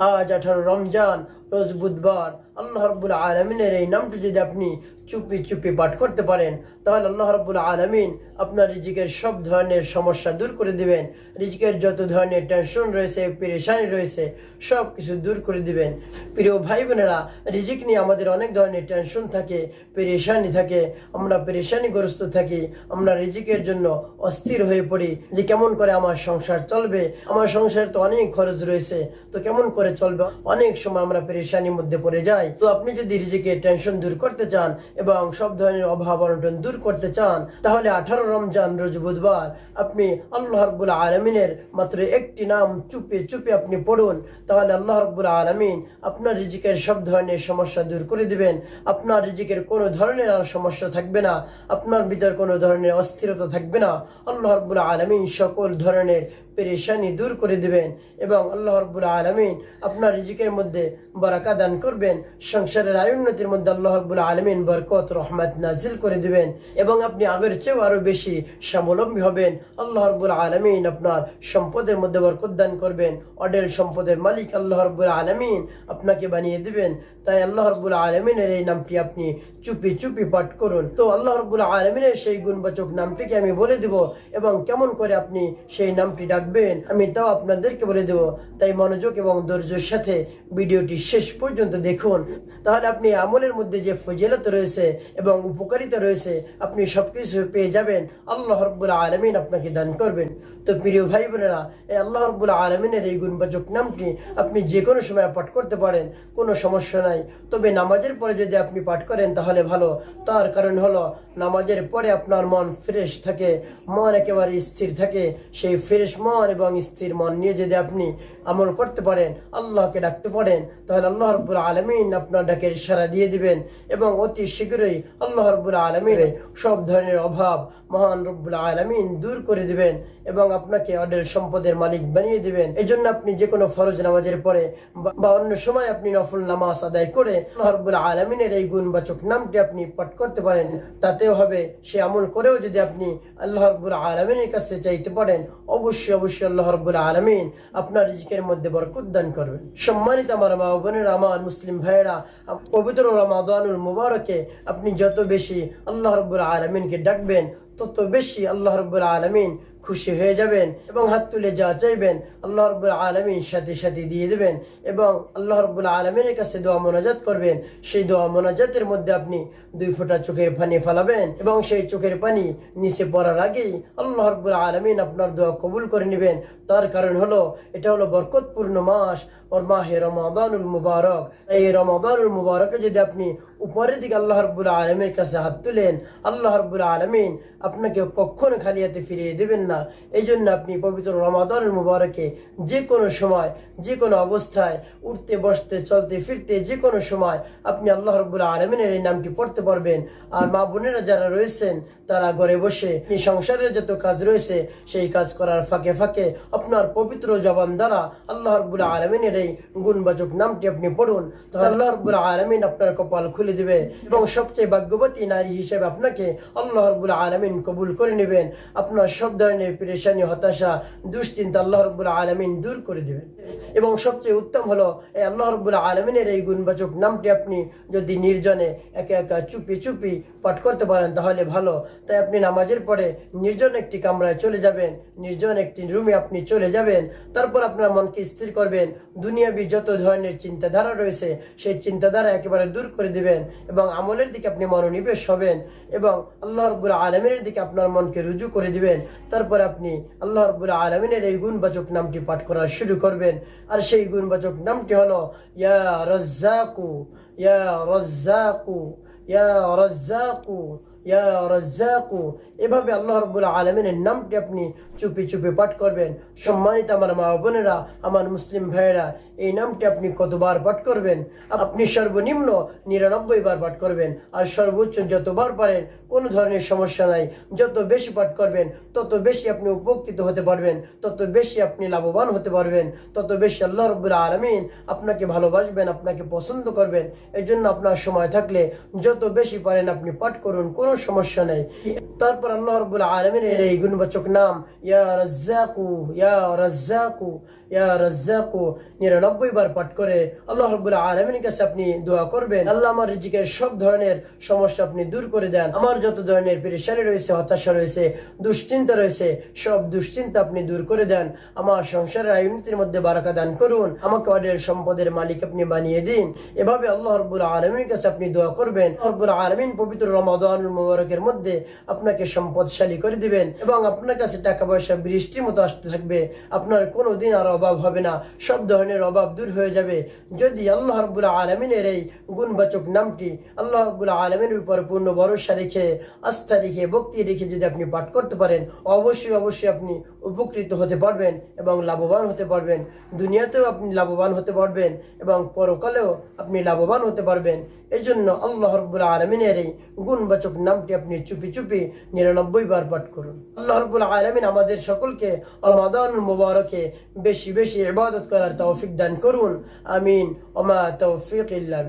আজ আঠারো রমজান রোজ বুধবার আল্লাহ রব্বুল আলমিনের এই নামটি যদি আপনি চুপি চুপি পাঠ করতে পারেন, তাহলে আল্লাহ রব্বুল আলমিন আপনার রিজিকের সব ধরনের সমস্যা দূর করে দিবেন। রিজিকের যত ধরনের টেনশন রয়েছে, পেরেশানি রয়েছে সব কিছু দূর করে দিবেন। প্রিয় ভাই বোনেরা রিজিক নিয়ে আমাদের অনেক ধরনের টেনশন থাকে, পেরেশানি থাকে, আমরা পেরেশানিগ্রস্ত থাকি, আমরা রিজিকের জন্য অস্থির হয়ে পড়ি যে কেমন করে আমার সংসার চলবে। আমার সংসারে তো অনেক খরচ রয়েছে, তো কেমন করে চলবে? অনেক সময় আমরা পেরেশানির মধ্যে পড়ে যাই তো আপনি যদি রিজিকে টেনশন দূর করতে চান এবং সব ধরনের অভাব অনটন দূর করতে চান, তাহলে আঠারো রমজান রোজ বুধবার আপনি আল্লাহ রব্বুল আলমিনের মাত্র একটি নাম চুপে চুপে আপনি পড়ুন। তাহলে আল্লাহ রব্বুল আলমিন আপনার রিজিকের সব ধরনের সমস্যা দূর করে দিবেন। আপনার রিজিকের কোনো ধরনের আর সমস্যা থাকবে না। আপনার ভিতর কোনো ধরনের অস্থিরতা থাকবে না। আল্লাহ রব্বুল আলমিন সকল ধরনের পেরেশানি দূর করে দিবেন এবং আল্লাহ রব্বুল আলমিন আপনার রিজিকের মধ্যে বারাকা দান করবেন, সংসারের আয়ুন্নতির মধ্যে আল্লাহ রব্বুল আলমিন বরকত, রহমত নাজিল করে দিবেন এবং আপনি আগের চেয়েও আরও বেশি স্বাবলম্বী হবেন। আল্লাহ রব্বুল আলমিন আপনার সম্পদের মধ্যে বরকত দান করবেন। অডেল সম্পদের মালিক আল্লাহ রব্বুল আলমিন আপনাকে বানিয়ে দেবেন। তাই আল্লাহ রব্বুল আলমিনের এই নামটি আপনি চুপি চুপি পাঠ করুন। তো আল্লাহ রব্বুল আলমিনের সেই গুণবাচক নামটিকে আমি বলে দিব এবং কেমন করে আপনি সেই নামটি ডাকবেন আমি তাও আপনাদেরকে বলে দেব, তাই মনোযোগ এবং ধৈর্যের সাথে ভিডিওটি শেষ পর্যন্ত দেখুন। তাহলে আপনি আমলের মধ্যে যে ফজিলত রয়েছে এবং উপকারিতা রয়েছে, আপনি সবকিছু পেয়ে যাবেন। আল্লাহ রব্বুল আলমিন আপনাকে দান করবেন। তো প্রিয় ভাই বোনেরা এই আল্লাহ রব্বুল আলমিনের এই গুণবাচক নামটি আপনি যে কোনো সময় পাঠ করতে পারেন, কোনো সমস্যা নাই। তবে নামাজের পরে যদি আপনি পাঠ করেন, তাহলে ভালো। তার কারণ হলো, নামাজের পরে আপনার মন ফ্রেশ থাকে, মন একেবারে স্থির থাকে। সেই ফ্রেশ মন এবং স্থির মন নিয়ে যদি আপনি আমল করতে পারেন, আল্লাহকে ডাকতে পারেন, তাহলে আল্লাহ রব্বুল আলমিন আপনার ডাকের ইশারা দিয়ে দিবেন এবং অতি শীঘ্রই আল্লাহ রব্বুল আলমিন সব ধরনের অভাব মহান রব্বুল আলমিন দূর করে দিবেন এবং আপনাকে অডেল সম্পদের মালিক বানিয়ে দিবেন। এই জন্য আপনি যে কোনো ফরজ নামাজের পরে বা- বা অন্য সময় আপনি নফল নামাজ আদায় করে আল্লাহ রব্বুল আলমিনের এই গুণবাচক নামটি আপনি পাঠ করতে পারেন, তাতেও হবে সে আমল করেও যদি আপনি আল্লাহ রব্বুল আলমিনের কাছে চাইতে পারেন, অবশ্যই অবশ্যই আল্লাহ রব্বুল আলমিন আপনার রিজিকের মধ্যে বরকত দান করবেন। সম্মানিত আমার মা বোনের, আমার মুসলিম ভাইয়েরা পবিত্র রমাদানুল মুবারকে আপনি যত বেশি আল্লাহ রব্বুল আলমিনকে ডাকবেন, তত বেশি আল্লাহ রব্বুল আলমিন খুশি হয়ে যাবেন এবং হাত তুলে যা চাইবেন, আল্লাহ রব্বুল আলমিন সাথে সাথে দিয়ে দেবেন এবং আল্লাহ রব্বুল আলমিনের কাছে দোয়া মোনাজাত করবেন। সেই দোয়া মোনাজাতের মধ্যে আপনি দুই ফোঁটা চোখের পানি ফেলাবেন এবং সেই চোখের পানি নিচে পড়ার আগেই আল্লাহ রব্বুল আলমিন আপনার দোয়া কবুল করে নেবেন। তার কারণ হলো, এটা হলো বরকতপূর্ণ মাস। ওর মাহে রমাদানুল মুবারক। এই রমাদানুল মুবারকে যদি আপনি উপরের দিকে আল্লাহ রব্বুল আলমের কাছে হাত তুলেন, আল্লাহ রব্বুল আলমিন আপনাকে কখনো খালি হাতে ফিরিয়ে দেবেন না। এই জন্য আপনি পবিত্র রমাদানুল মুবারকে যে কোনো সময় যে কোনো অবস্থায় উঠতে, বসতে, চলতে, ফিরতে যে কোনো সময় আপনি আল্লাহ রব্বুল আলমিনের এই নামটি পড়তে পারবেন। আর মা বোনেরা যারা রয়েছেন, তারা ঘরে বসে সংসারের যত কাজ রয়েছে, সেই কাজ করার ফাঁকে ফাঁকে আপনার পবিত্র জবান দ্বারা আল্লাহ রব্বুল আলমিনের এই গুণবাচক নামটি আপনি পড়ুন। তাহলে আল্লাহ রব্বুল আলমিন আপনার কপাল খুলে দিবে এবং সবচেয়ে ভাগ্যবতী নারী হিসেবে আপনাকে আল্লাহ রব্বুল আলমিন কবুল করে নেবেন। আপনার সব ধরনের পেরেশানি, হতাশা, দুশ্চিন্তা আল্লাহ রব্বুল আলমিন দূর করে দিবেন। এবং সবচেয়ে উত্তম হলো, এই আল্লাহ রব্বুল আলমিনের এই গুণবাচক নামটি আপনি যদি নির্জনে একা একা চুপি চুপি পাঠ করতে পারেন, তাহলে ভালো। তাই আপনি নামাজের পরে নির্জন একটি কামরায় চলে যাবেন, নির্জন একটি রুমে আপনি চলে যাবেন, তারপর আপনার মনকে স্থির করবেন। দুনিয়াবি যত ধরনের চিন্তাধারা রয়েছে, সেই চিন্তাধারা একেবারে দূর করে দিবেন এবং আমলের দিকে আপনি মনোনিবেশ হবেন এবং আল্লাহ রব্বুল আলমিনের দিকে আপনার মনকে রুজু করে দিবেন। তারপর আপনি আল্লাহ রব্বুল আলমিনের এই গুণবাচক নামটি পাঠ করা শুরু করবেন। আর সেই গুণবাচক নামটি হলো, ইয়া রজ্জাকু ইয়া রজ্জাকু, ইয়া রাজ্জাকু। ইয়া এভাবে আল্লাহ রব্বুল আলমিনের নামটি আপনি চুপি চুপি পাঠ করবেন। সম্মানিত আমার মা বোনেরা, আমার মুসলিম ভাইয়েরা, এই নামটি আপনি কতবার পাঠ করবেন? আপনি সর্বনিম্ন নিরানব্বই বার পাঠ করবেন। আর সর্বোচ্চ যতবার পারেন, কোনো ধরনের সমস্যা নাই। যত বেশি পাঠ করবেন, তত বেশি আপনি উপকৃত হতে পারবেন। তত বেশি আপনি লাভবান হতে পারবেন। তত বেশি আল্লাহ রব্বুল আলমিন আপনাকে ভালোবাসবেন, আপনাকে পছন্দ করবেন। এই জন্য আপনার সময় থাকলে যত বেশি পারেন আপনি পাঠ করুন। কোনো সমস্যা নেই। তারপর আল্লাহ রব্বুল আলমিনের এই গুণবাচক নাম নিরানব্বই বার পাঠ করে আল্লাহ রব্বুল আলমিনের কাছে আপনি দোয়া করবেন। আল্লাহ আমার রিজিকের সব ধরনের সমস্যা আপনি দূর করে দেন। আমার যত ধরনের পেরেশানি রয়েছে, হতাশা রয়েছে, দুশ্চিন্তা রয়েছে, সব দুশ্চিন্তা আপনি দূর করে দেন। আমার সংসারের আয়ুনিতির মধ্যে বারাকা দান করুন। আমাকে অডেল সম্পদের মালিক আপনি বানিয়ে দিন। এভাবে আল্লাহ রব্বুল আলমীর কাছে আপনি দোয়া করবেন। আলমিন পবিত্র রমাদান মুবারকের মধ্যে আপনাকে সম্পদশালী করে দিবেন এবং আপনার কাছে টাকা পয়সা বৃষ্টির মতো আসতে থাকবে। আপনার কোনো দিন আর অভাব হবে না। সব ধরনের অভাব দূর হয়ে যাবে। যদি আল্লাহ রব্বুল আলমিনের এই গুণবাচক নামটি আল্লাহ রব্বুল আলমিনের উপর পূর্ণ ভরসা রেখে, আস্থা রেখে, ভক্তি রেখে যদি আপনি পাঠ করতে পারেন, অবশ্যই অবশ্যই আপনি উপকৃত হতে পারবেন এবং লাভবান হতে পারবেন। দুনিয়াতেও আপনি লাভবান হতে পারবেন এবং পরকালেও আপনি লাভবান হতে পারবেন। এই জন্য আল্লাহ রব্বুল আলমিনের এই গুণবাচক নামটি আপনি চুপি চুপি নিরানব্বই বার পাঠ করুন। আল্লাহ রবুল আলমিন আমাদের সকলকে রমাদান মুবারকে বেশি বেশি ইবাদত করার তৌফিক দান করুন। আমিন। ওমা তৌফিক ইল্লা